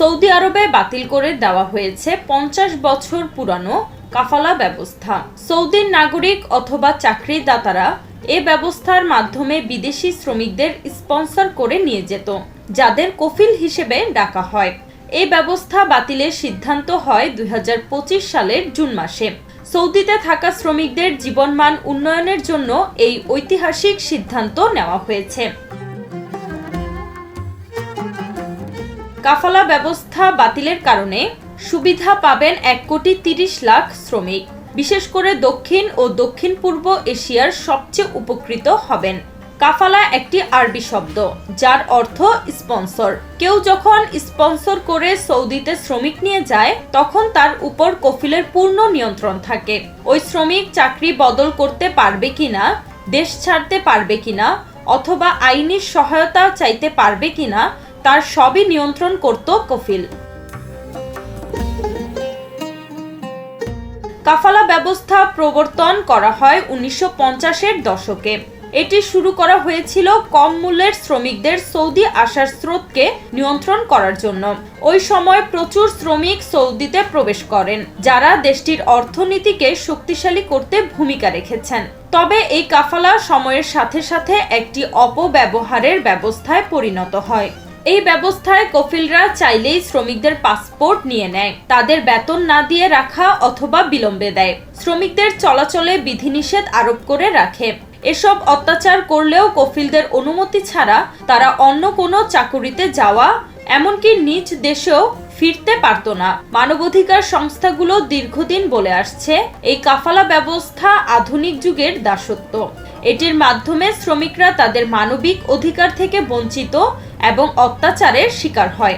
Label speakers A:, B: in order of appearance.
A: Saudi আরবে বাতিল করে দেওয়া হয়েছে পঞ্চাশ বছর পুরানো কাফালা ব্যবস্থা। সৌদির নাগরিক অথবা চাকরিদাতারা এ ব্যবস্থার মাধ্যমে বিদেশি শ্রমিকদের স্পন্সর করে নিয়ে যেত, যাদের কফিল হিসেবে ডাকা হয়। এই ব্যবস্থা বাতিলের সিদ্ধান্ত হয় দুই হাজার পঁচিশ সালের জুন মাসে। সৌদিতে থাকা শ্রমিকদের জীবনমান উন্নয়নের জন্য এই ঐতিহাসিক সিদ্ধান্ত নেওয়া হয়েছে। কাফালা ব্যবস্থা বাতিলের কারণে সুবিধা পাবেন এক কোটি তিরিশ লাখ শ্রমিক। বিশেষ করে দক্ষিণ ও দক্ষিণ পূর্ব এশিয়ার সবচেয়ে উপকৃত হবেন। কাফালা একটি আরবি শব্দ, যার অর্থ স্পন্সর কেউ যখন স্পন্সর করে সৌদিতে শ্রমিক নিয়ে যায়, তখন তার উপর কফিলের পূর্ণ নিয়ন্ত্রণ থাকে। ওই শ্রমিক চাকরি বদল করতে পারবে কিনা, দেশ ছাড়তে পারবে কিনা, অথবা আইনি সহায়তা চাইতে পারবে কিনা তার সবই নিয়ন্ত্রণ করত কফিল। কাফালা ব্যবস্থা প্রবর্তন করা হয় উনিশশো পঞ্চাশের দশকে। এটি শুরু করা হয়েছিল কম মূল্যের শ্রমিকদের সৌদি আসার স্রোতকে নিয়ন্ত্রণ করার জন্য। ওই সময় প্রচুর শ্রমিক সৌদিতে প্রবেশ করেন, যারা দেশটির অর্থনীতিকে শক্তিশালী করতে ভূমিকা রেখেছেন। তবে এই কাফালা সময়ের সাথে সাথে একটি অপব্যবহারের ব্যবস্থায় পরিণত হয়। এই ব্যবস্থায় কফিলরা চাইলেই শ্রমিকদের পাসপোর্ট নিয়ে নেয়। তাদের বেতন না দিয়ে রাখা অথবা বিলম্বে দেয়। শ্রমিকদের চলাচলে বিধিনিষেধ আরোপ করে রাখে। এসব অত্যাচার করলেও কফিলদের অনুমতি ছাড়া তারা অন্য কোনো চাকুরিতে যাওয়া, এমনকি নিজ দেশেও ফিরতে পারত না। মানবাধিকার সংস্থাগুলো দীর্ঘদিন বলে আসছে, এই কাফালা ব্যবস্থা আধুনিক যুগের দাসত্ব। এটির মাধ্যমে শ্রমিকরা তাদের মানবিক অধিকার থেকে বঞ্চিত এবং অত্যাচারের শিকার হয়।